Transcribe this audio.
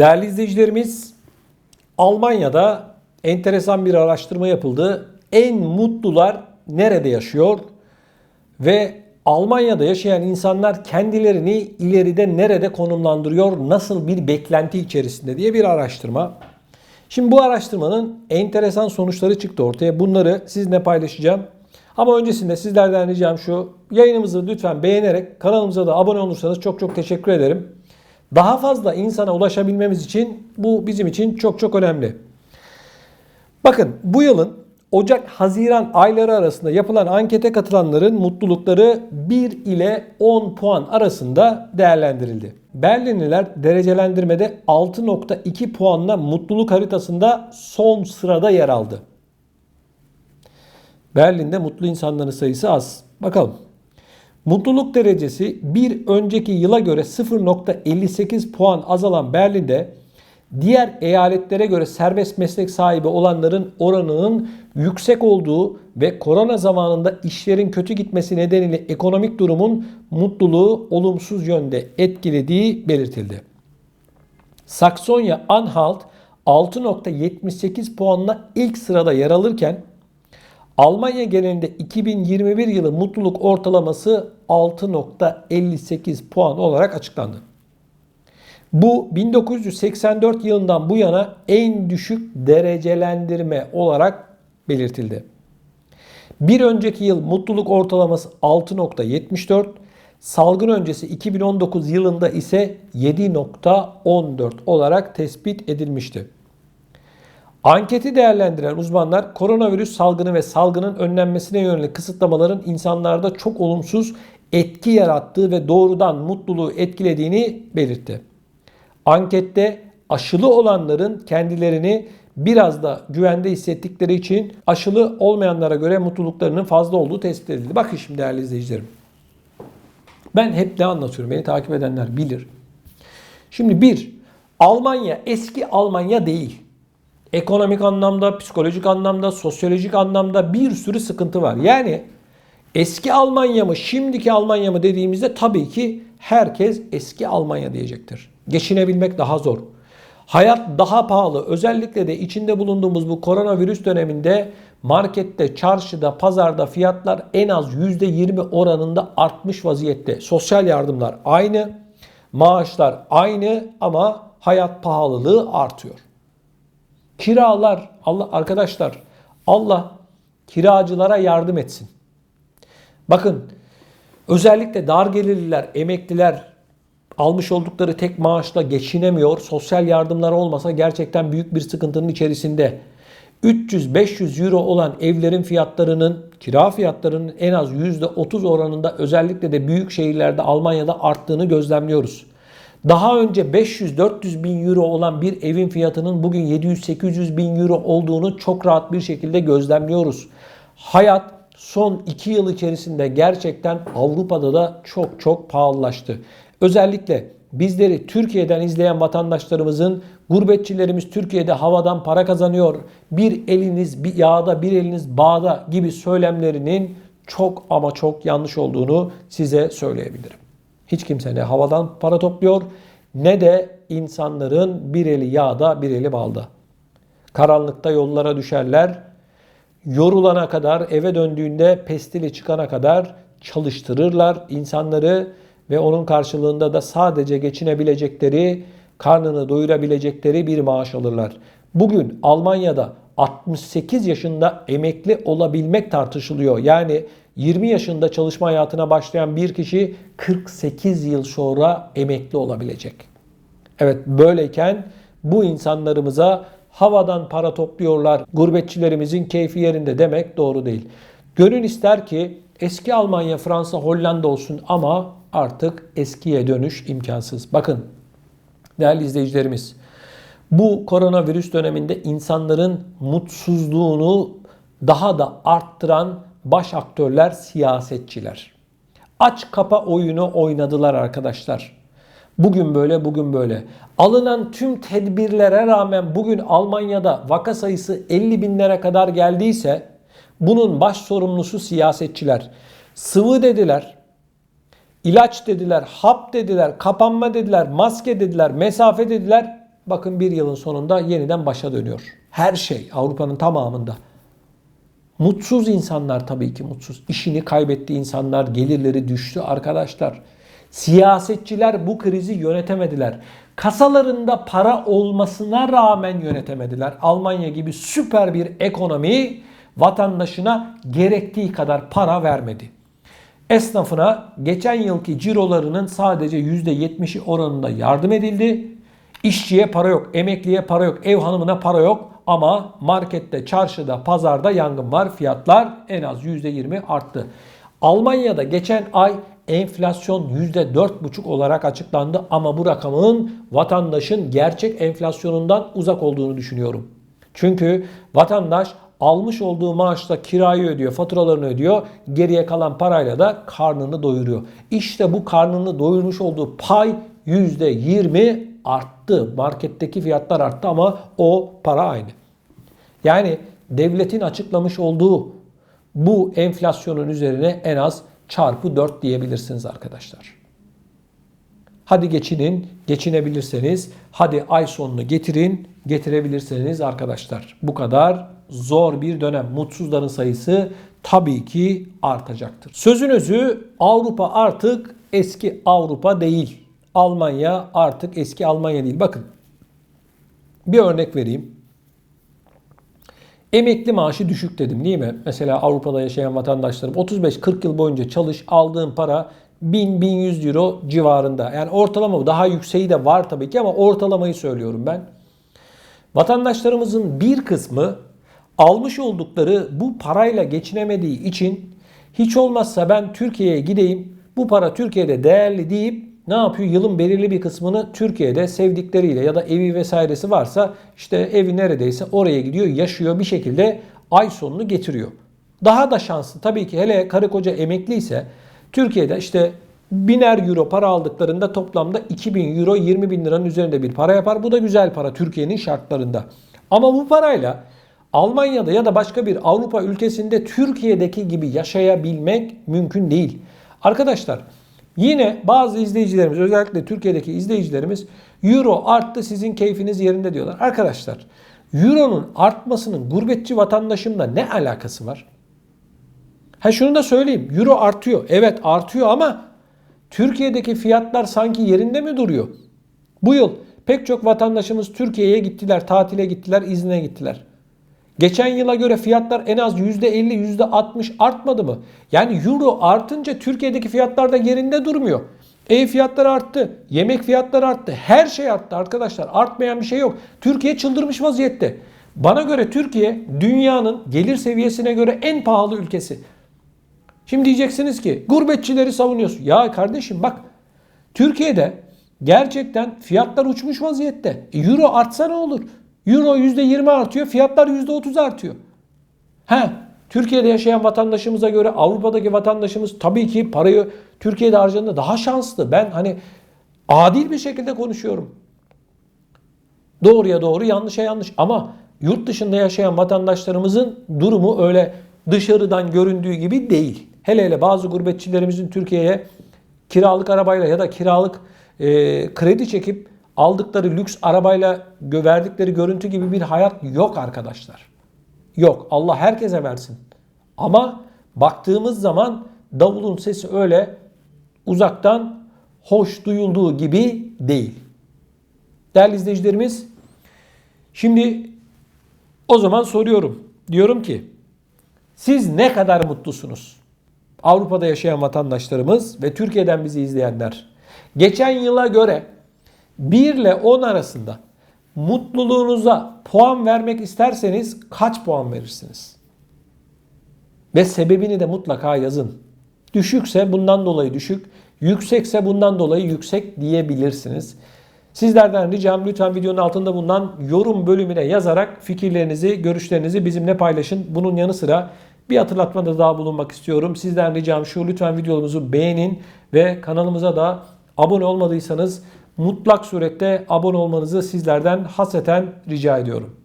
Değerli izleyicilerimiz, Almanya'da enteresan bir araştırma yapıldı. En mutlular nerede yaşıyor? Ve Almanya'da yaşayan insanlar kendilerini ileride nerede konumlandırıyor, nasıl bir beklenti içerisinde diye bir araştırma. Şimdi bu araştırmanın enteresan sonuçları çıktı ortaya. Bunları sizinle paylaşacağım. Ama öncesinde sizlerden ricam şu. Yayınımızı lütfen beğenerek kanalımıza da abone olursanız çok çok teşekkür ederim. Daha fazla insana ulaşabilmemiz için bu bizim için çok çok önemli. Bakın bu yılın Ocak-Haziran ayları arasında yapılan ankete katılanların mutlulukları 1 ile 10 puan arasında değerlendirildi. Berlinliler derecelendirmede 6.2 puanla mutluluk haritasında son sırada yer aldı. Berlin'de mutlu insanların sayısı az. Bakalım. Mutluluk derecesi bir önceki yıla göre 0.58 puan azalan Berlin'de diğer eyaletlere göre serbest meslek sahibi olanların oranının yüksek olduğu ve korona zamanında işlerin kötü gitmesi nedeniyle ekonomik durumun mutluluğu olumsuz yönde etkilediği belirtildi. Saksonya Anhalt 6.78 puanla ilk sırada yer alırken Almanya genelinde 2021 yılı mutluluk ortalaması 6.58 puan olarak açıklandı. Bu 1984 yılından bu yana en düşük derecelendirme olarak belirtildi. Bir önceki yıl mutluluk ortalaması 6.74, salgın öncesi 2019 yılında ise 7.14 olarak tespit edilmişti. Anketi değerlendiren uzmanlar koronavirüs salgını ve salgının önlenmesine yönelik kısıtlamaların insanlarda çok olumsuz etki yarattığı ve doğrudan mutluluğu etkilediğini belirtti. Ankette aşılı olanların kendilerini biraz da güvende hissettikleri için aşılı olmayanlara göre mutluluklarının fazla olduğu tespit edildi. Bakın şimdi değerli izleyicilerim. Ben hep ne anlatıyorum? Beni takip edenler bilir. Şimdi bir, Almanya eski Almanya değil. Ekonomik anlamda, psikolojik anlamda, sosyolojik anlamda bir sürü sıkıntı var. Yani eski Almanya mı, şimdiki Almanya mı dediğimizde tabii ki herkes eski Almanya diyecektir. Geçinebilmek daha zor. Hayat daha pahalı. Özellikle de içinde bulunduğumuz bu koronavirüs döneminde markette, çarşıda, pazarda fiyatlar en az %20 oranında artmış vaziyette. Sosyal yardımlar aynı, maaşlar aynı ama hayat pahalılığı artıyor. Kiralar Allah arkadaşlar Allah kiracılara yardım etsin. Bakın özellikle dar gelirliler, emekliler almış oldukları tek maaşla geçinemiyor. Sosyal yardımlar olmasa gerçekten büyük bir sıkıntının içerisinde. 300-500 euro olan evlerin fiyatlarının, kira fiyatlarının en az %30 oranında özellikle de büyük şehirlerde Almanya'da arttığını gözlemliyoruz. Daha önce 500-400 bin euro olan bir evin fiyatının bugün 700-800 bin euro olduğunu çok rahat bir şekilde gözlemliyoruz. Hayat son 2 yıl içerisinde gerçekten Avrupa'da da çok çok pahalılaştı. Özellikle bizleri Türkiye'den izleyen vatandaşlarımızın gurbetçilerimiz Türkiye'de havadan para kazanıyor. Bir eliniz bir yağda bir eliniz bağda gibi söylemlerinin çok ama çok yanlış olduğunu size söyleyebilirim. Hiç kimse ne havadan para topluyor ne de insanların bir eli yağda bir eli balda. Karanlıkta yollara düşerler. Yorulana kadar eve döndüğünde pestili çıkana kadar çalıştırırlar insanları ve onun karşılığında da sadece geçinebilecekleri, karnını doyurabilecekleri bir maaş alırlar. Bugün Almanya'da 68 yaşında emekli olabilmek tartışılıyor. Yani 20 yaşında çalışma hayatına başlayan bir kişi 48 yıl sonra emekli olabilecek. Evet böyleyken bu insanlarımıza havadan para topluyorlar, gurbetçilerimizin keyfi yerinde demek doğru değil. Gönül ister ki eski Almanya, Fransa, Hollanda olsun ama artık eskiye dönüş imkansız. Bakın değerli izleyicilerimiz bu koronavirüs döneminde insanların mutsuzluğunu daha da arttıran baş aktörler siyasetçiler. Aç kapa oyunu oynadılar arkadaşlar. Bugün böyle, bugün böyle. Alınan tüm tedbirlere rağmen bugün Almanya'da vaka sayısı 50 binlere kadar geldiyse bunun baş sorumlusu siyasetçiler. Sıvı dediler, ilaç dediler, hap dediler, kapanma dediler, maske dediler, mesafe dediler. bakın bir yılın sonunda yeniden başa dönüyor. Her şey Avrupa'nın tamamında. Mutsuz insanlar tabii ki mutsuz. İşini kaybetti insanlar, gelirleri düştü arkadaşlar. Siyasetçiler bu krizi yönetemediler. Kasalarında para olmasına rağmen yönetemediler. Almanya gibi süper bir ekonomi vatandaşına gerektiği kadar para vermedi. Esnafına geçen yılki cirolarının sadece %70'i oranında yardım edildi. İşçiye para yok, emekliye para yok, ev hanımına para yok ama markette, çarşıda, pazarda yangın var. Fiyatlar en az %20 arttı. Almanya'da geçen ay enflasyon %4,5 olarak açıklandı ama bu rakamın vatandaşın gerçek enflasyonundan uzak olduğunu düşünüyorum. Çünkü vatandaş almış olduğu maaşla kirayı ödüyor, faturalarını ödüyor. Geriye kalan parayla da karnını doyuruyor. İşte bu karnını doyurmuş olduğu pay %20 arttı. Marketteki fiyatlar arttı ama o para aynı. Yani devletin açıklamış olduğu bu enflasyonun üzerine en az çarpı 4 diyebilirsiniz arkadaşlar. Hadi geçinin, geçinebilirseniz, hadi ay sonunu getirin, getirebilirseniz arkadaşlar. Bu kadar zor bir dönem. Mutsuzların sayısı tabii ki artacaktır. Sözün özü Avrupa artık eski Avrupa değil. Almanya artık eski Almanya değil. Bakın bir örnek vereyim. Emekli maaşı düşük dedim değil mi? Mesela Avrupa'da yaşayan vatandaşlarım 35-40 yıl boyunca çalış aldığın para 1000-1100 euro civarında. Yani ortalama daha yükseği de var tabii ki ama ortalamayı söylüyorum ben. Vatandaşlarımızın bir kısmı almış oldukları bu parayla geçinemediği için hiç olmazsa ben Türkiye'ye gideyim bu para Türkiye'de değerli deyip ne yapıyor? Yılın belirli bir kısmını Türkiye'de sevdikleriyle ya da evi vesairesi varsa işte evi neredeyse oraya gidiyor, yaşıyor bir şekilde ay sonunu getiriyor. Daha da şanslı tabii ki hele karı koca emekliyse Türkiye'de işte biner euro para aldıklarında toplamda 2000 euro 20 bin liranın üzerinde bir para yapar. Bu da güzel para Türkiye'nin şartlarında. Ama bu parayla Almanya'da ya da başka bir Avrupa ülkesinde Türkiye'deki gibi yaşayabilmek mümkün değil. Arkadaşlar Yine bazı izleyicilerimiz özellikle Türkiye'deki izleyicilerimiz Euro arttı sizin keyfiniz yerinde diyorlar. Arkadaşlar Euro'nun artmasının gurbetçi vatandaşımla ne alakası var? Ha şunu da söyleyeyim. Euro artıyor. Evet artıyor ama Türkiye'deki fiyatlar sanki yerinde mi duruyor? Bu yıl pek çok vatandaşımız Türkiye'ye gittiler, tatile gittiler, izne gittiler. Geçen yıla göre fiyatlar en az %50, %60 artmadı mı? Yani euro artınca Türkiye'deki fiyatlar da yerinde durmuyor. Ev fiyatları arttı, yemek fiyatları arttı, her şey arttı arkadaşlar. Artmayan bir şey yok. Türkiye çıldırmış vaziyette. Bana göre Türkiye dünyanın gelir seviyesine göre en pahalı ülkesi. Şimdi diyeceksiniz ki gurbetçileri savunuyorsun. Ya kardeşim bak Türkiye'de gerçekten fiyatlar uçmuş vaziyette. E, Euro artsa ne olur? Euro %20 artıyor, fiyatlar %30 artıyor. He, Türkiye'de yaşayan vatandaşımıza göre Avrupa'daki vatandaşımız tabii ki parayı Türkiye'de harcadığında daha şanslı. Ben hani adil bir şekilde konuşuyorum. Doğruya doğru, yanlışa yanlış. Ama yurt dışında yaşayan vatandaşlarımızın durumu öyle dışarıdan göründüğü gibi değil. Hele hele bazı gurbetçilerimizin Türkiye'ye kiralık arabayla ya da kiralık e, kredi çekip aldıkları lüks arabayla verdikleri görüntü gibi bir hayat yok arkadaşlar. Yok. Allah herkese versin. Ama baktığımız zaman davulun sesi öyle uzaktan hoş duyulduğu gibi değil. Değerli izleyicilerimiz, şimdi o zaman soruyorum. Diyorum ki siz ne kadar mutlusunuz? Avrupa'da yaşayan vatandaşlarımız ve Türkiye'den bizi izleyenler. Geçen yıla göre 1 ile 10 arasında mutluluğunuza puan vermek isterseniz kaç puan verirsiniz? Ve sebebini de mutlaka yazın. Düşükse bundan dolayı düşük, yüksekse bundan dolayı yüksek diyebilirsiniz. Sizlerden ricam lütfen videonun altında bulunan yorum bölümüne yazarak fikirlerinizi, görüşlerinizi bizimle paylaşın. Bunun yanı sıra bir hatırlatmada daha bulunmak istiyorum. Sizden ricam şu lütfen videomuzu beğenin ve kanalımıza da abone olmadıysanız mutlak surette abone olmanızı sizlerden hasreten rica ediyorum.